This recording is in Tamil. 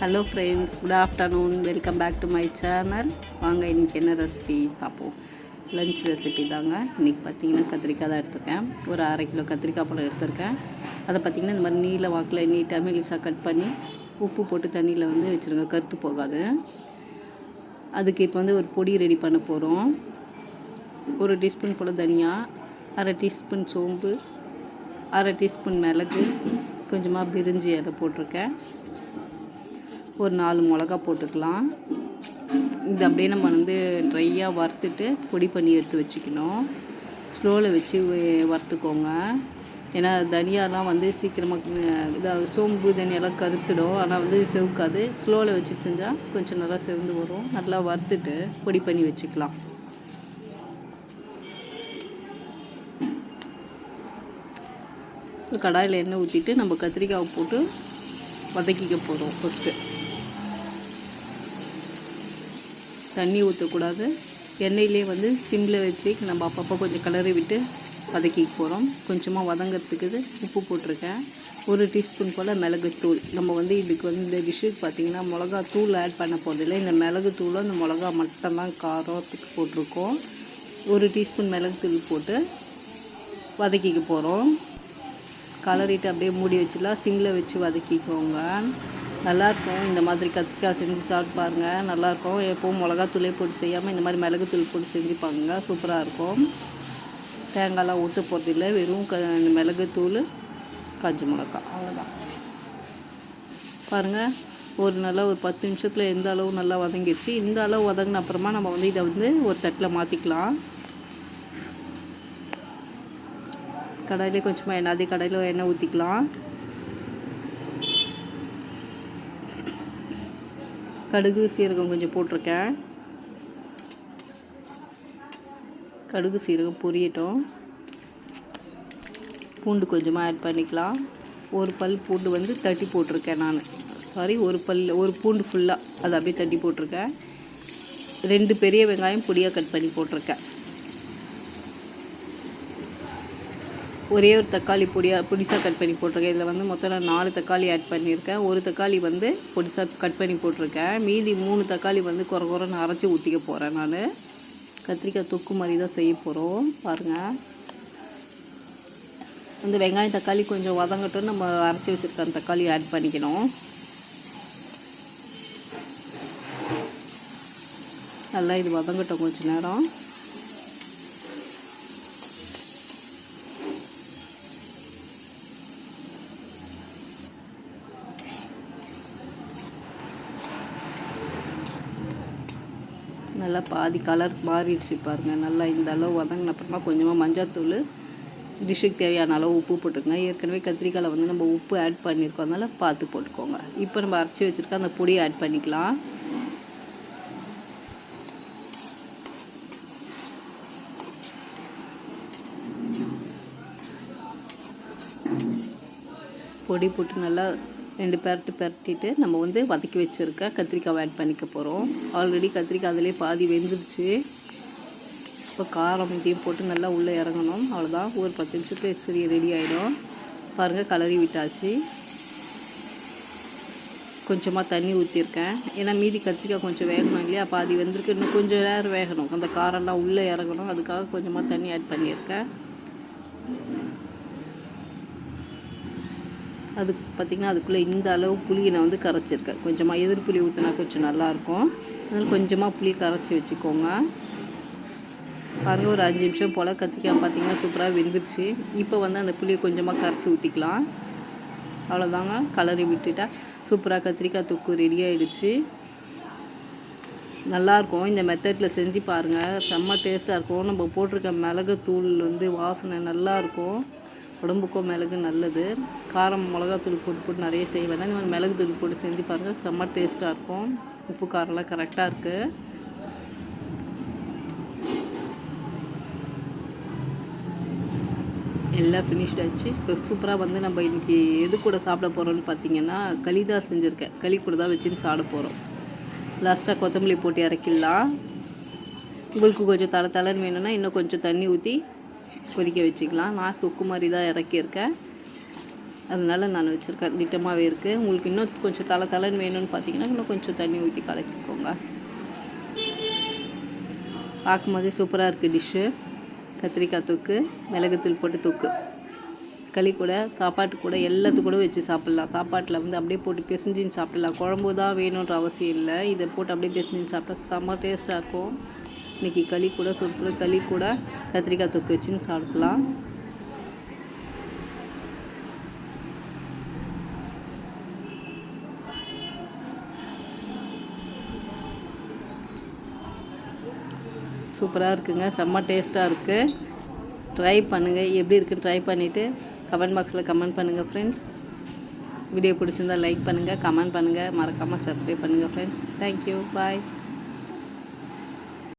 Hello friends good afternoon welcome back to my channel வாங்க இன்றைக்கி என்ன ரெசிபி பார்ப்போம். லஞ்ச் ரெசிபி தாங்க. இன்றைக்கி பார்த்தீங்கன்னா கத்திரிக்காய் தான் எடுத்திருக்கேன். ஒரு அரை கிலோ கத்திரிக்காய் பழம் எடுத்திருக்கேன். அதை பார்த்தீங்கன்னா இந்த மாதிரி நீல வாக்கில் நீட்டாக மெலிசாக கட் பண்ணி உப்பு போட்டு தண்ணியில் வந்து வச்சுருங்க. கருத்து போகாது. அதுக்கு இப்போ வந்து ஒரு பொடி ரெடி பண்ண போகிறோம் ஒரு டீஸ்பூன் போல் தனியா அரை டீஸ்பூன் சோம்பு அரை டீஸ்பூன் மிளகு கொஞ்சமாக பிரிஞ்சி அதை போட்டிருக்கேன். ஒரு நாலு மிளகா போட்டுக்கலாம். இது அப்படியே நம்ம வந்து ட்ரையாக வறுத்துட்டு பொடி பண்ணி எடுத்து வச்சுக்கணும். ஸ்லோவில் வச்சு வறுத்துக்கோங்க. ஏன்னா தனியாலாம் வந்து சீக்கிரமாக இதாக சோம்பு தனியாலாம் கருத்துடும். ஆனால் வந்து செவுக்காது. ஸ்லோவில் வச்சு செஞ்சால் கொஞ்சம் நல்லா செவந்து வரும். நல்லா வறுத்துட்டு பொடி பண்ணி வச்சுக்கலாம். கடாயில் எண்ணெய் ஊற்றிட்டு நம்ம கத்திரிக்காவை போட்டு வதக்கிக்க போகிறோம் ஃபஸ்ட்டு தண்ணி ஊற்றக்கூடாது எண்ணெயிலே வந்து சிம்மில் வச்சு நம்ம அப்பப்போ கொஞ்சம் கிளறி விட்டு வதக்கிக்க போகிறோம் கொஞ்சமாக வதங்கிறதுக்கு உப்பு போட்டிருக்கேன். ஒரு டீஸ்பூன் போல் மிளகுத்தூள். நம்ம வந்து இதுக்கு வந்து இந்த டிஷ்ஷுக்கு பார்த்தீங்கன்னா மிளகா தூள் ஆட் பண்ண போகிறதில்ல இந்த மிளகுத்தூளும் இந்த மிளகா மட்டும்தான் காரத்துக்கு போட்டிருக்கோம். ஒரு டீஸ்பூன் மிளகுத்தூள் போட்டு வதக்கிக்க போகிறோம் கலரிட்டு அப்படியே மூடி வச்சுலாம் சிம்மில் வச்சு வதக்கிக்கோங்க. நல்லாயிருக்கும். இந்த மாதிரி கத்திரிக்காய் செஞ்சு சாப்பிட்டு பாருங்கள் நல்லாயிருக்கும். எப்போவும் மிளகாத்தூளே போட்டு செய்யாமல் இந்த மாதிரி மிளகுத்தூள் போட்டு செஞ்சு பாருங்க. சூப்பராக இருக்கும். தேங்காய்லாம் ஊற்ற போகிறதில்ல வெறும் க இந்த மிளகுத்தூள் காஞ்சி மிளகா அவ்வளோதான் பாருங்கள் ஒரு நல்லா ஒரு பத்து நிமிஷத்தில் எந்த அளவு நல்லா வதங்கிடுச்சு இந்த அளவு வதங்கின அப்புறமா நம்ம வந்து இதை வந்து ஒரு தட்டில் மாற்றிக்கலாம் கடாயிலே கொஞ்சமாக எண்ணெய் அதே கடாயில் எண்ணெய் ஊற்றிக்கலாம் கடுகு சீரகம் கொஞ்சம் போட்டிருக்கேன். கடுகு சீரகம் பொரியட்டும். பூண்டு கொஞ்சமாக ஆட் பண்ணிக்கலாம். ஒரு பல் பூண்டு வந்து தட்டி போட்டிருக்கேன் நான். சாரி ஒரு பல் ஒரு பூண்டு ஃபுல்லாக அதை அப்படியே தட்டி போட்டிருக்கேன். ரெண்டு பெரிய வெங்காயம் பொடியாக கட் பண்ணி போட்டிருக்கேன். ஒரே ஒரு தக்காளி பொடியாக பொடிசாக கட் பண்ணி போட்டிருக்கேன். இதில் வந்து மொத்தம் நான் நாலு தக்காளி ஆட் பண்ணியிருக்கேன். ஒரு தக்காளி வந்து பொடிசாக கட் பண்ணி போட்டிருக்கேன். மீதி மூணு தக்காளி வந்து குறை குறைன்னு அரைச்சி ஊற்றிக்க போகிறேன் நான். கத்திரிக்காய் தொக்கு மாதிரி தான் செய்ய போகிறோம் பாருங்கள் இந்த வெங்காயம் தக்காளி கொஞ்சம் வதங்கட்டும். நம்ம அரைச்சி வச்சுருக்க அந்த தக்காளி ஆட் பண்ணிக்கணும். நல்லா இது வதங்கட்டும் கொஞ்சம் நேரம். நல்லா பாதி கலர் மாறிடுச்சு பாருங்க. நல்லா இந்த அளவு வதங்கின அப்புறமா கொஞ்சமாக மஞ்சள்தூள் டிஷ்ஷுக்கு தேவையான அளவு உப்பு போட்டுக்கோங்க. ஏற்கனவே கத்திரிக்காயில் வந்து நம்ம உப்பு ஆட் பண்ணியிருக்கோம் அதனால் பார்த்து போட்டுக்கோங்க. இப்போ நம்ம அரைச்சி வச்சுருக்க அந்த பொடியை ஆட் பண்ணிக்கலாம். பொடி போட்டு நல்லா ரெண்டு பெரட்டு பரட்டிட்டு நம்ம வந்து வதக்கி வச்சுருக்க கத்திரிக்காவை ஆட் பண்ணிக்க போகிறோம் ஆல்ரெடி கத்திரிக்காய் அதிலே பாதி வெந்துருச்சு. இப்போ காரம் இதையும் போட்டு நல்லா உள்ளே இறங்கணும். அவ்வளோதான் ஒரு பத்து நிமிஷத்துல சரி ரெடி ஆகிடும் பாருங்கள் கலரி விட்டாச்சு. கொஞ்சமாக தண்ணி ஊற்றிருக்கேன் ஏன்னா மீதி கத்திரிக்காய் கொஞ்சம் வேகணும் இல்லையா? பாதி வெந்திருக்கு. இன்னும் கொஞ்சம் நேரம் வேகணும். அந்த காரம்லாம் உள்ளே இறங்கணும். அதுக்காக கொஞ்சமாக தண்ணி ஆட் பண்ணியிருக்கேன். அது பார்த்திங்கன்னா அதுக்குள்ளே இந்த அளவு புளியை நான் வந்து கரைச்சிருக்கேன். கொஞ்சமாக எதிர் புளி ஊற்றினா கொஞ்சம் நல்லாயிருக்கும். அதனால் கொஞ்சமாக புளி கரைச்சி வச்சுக்கோங்க. பாருங்கள் ஒரு அஞ்சு நிமிஷம் போல் கத்திரிக்காய் பார்த்திங்கன்னா சூப்பராக வெந்துருச்சு. இப்போ வந்து அந்த புளியை கொஞ்சமாக கரைச்சி ஊற்றிக்கலாம் அவ்வளோதாங்க கலரி விட்டுட்டா சூப்பராக கத்திரிக்காய் தொக்கு ரெடி ஆகிடுச்சு நல்லாயிருக்கும். இந்த மெத்தடில் செஞ்சு பாருங்கள் செம்ம டேஸ்ட்டாக இருக்கும். நம்ம போட்டிருக்க மிளகு தூள் வந்து வாசனை நல்லாயிருக்கும். உடம்புக்கும் மிளகு நல்லது. காரம் மிளகாத்தூள் போட்டு போட்டு நிறைய செய்வேன். இந்த மாதிரி மிளகு தூள் போட்டு செஞ்சு பாருங்கள் செம்ம டேஸ்ட்டாக இருக்கும். உப்பு காரம்லாம் கரெக்டாக இருக்குது எல்லாம் ஃபினிஷ்ட் ஆச்சு. இப்போ சூப்பராக வந்து நம்ம இன்றைக்கி எது கூட சாப்பிட போகிறோம்னு பார்த்தீங்கன்னா களி தான் செஞ்சுருக்கேன். களி கூட தான் வச்சுன்னு சாப்பிட போகிறோம் லாஸ்ட்டாக கொத்தமல்லி போட்டு இறக்கிடலாம். உங்களுக்கு கொஞ்சம் தலை தலைன்னு வேணும்னா இன்னும் கொஞ்சம் தண்ணி ஊற்றி கொதிக்க வச்சுக்கலாம். நான் தொக்கு மாதிரி தான் இறக்கியிருக்கேன். அதனால் நான் வச்சுருக்கேன். திட்டமாகவே இருக்குது உங்களுக்கு இன்னும் கொஞ்சம் தலை தலைன்னு வேணும்னு பார்த்தீங்கன்னா இன்னும் கொஞ்சம் தண்ணி ஊற்றி கலக்கிக்கோங்க. பார்க்கும்போதே சூப்பராக இருக்குது டிஷ்ஷு. கத்திரிக்காய் தொக்கு மிளகுத்தூள் போட்டு தொக்கு. களி கூட சாப்பாட்டு கூட எல்லாத்து கூட வச்சு சாப்பிட்லாம். சாப்பாட்டில் வந்து அப்படியே போட்டு பிசைஞ்சின்னு சாப்பிட்லாம். குழம்பு தான் வேணுன்ற அவசியம் இல்லை. இதை போட்டு அப்படியே பிசைஞ்சின்னு சாப்பிட்டா செம்ம டேஸ்ட்டாக இருக்கும். இன்றைக்கி களி கூட சுட சுட களி கூட கத்திரிக்காய் தொக்கு வச்சுன்னு சாப்பிடலாம். சூப்பராக இருக்குங்க. செம்ம டேஸ்ட்டாக இருக்குது ட்ரை பண்ணுங்கள் எப்படி இருக்குன்னு ட்ரை பண்ணிவிட்டு கமெண்ட் பாக்ஸில் கமெண்ட் பண்ணுங்கள் ஃப்ரெண்ட்ஸ் வீடியோ பிடிச்சிருந்தா லைக் பண்ணுங்கள் கமெண்ட் பண்ணுங்கள் மறக்காமல் சப்ஸ்கிரைப் பண்ணுங்கள் ஃப்ரெண்ட்ஸ் தேங்க்யூ பாய்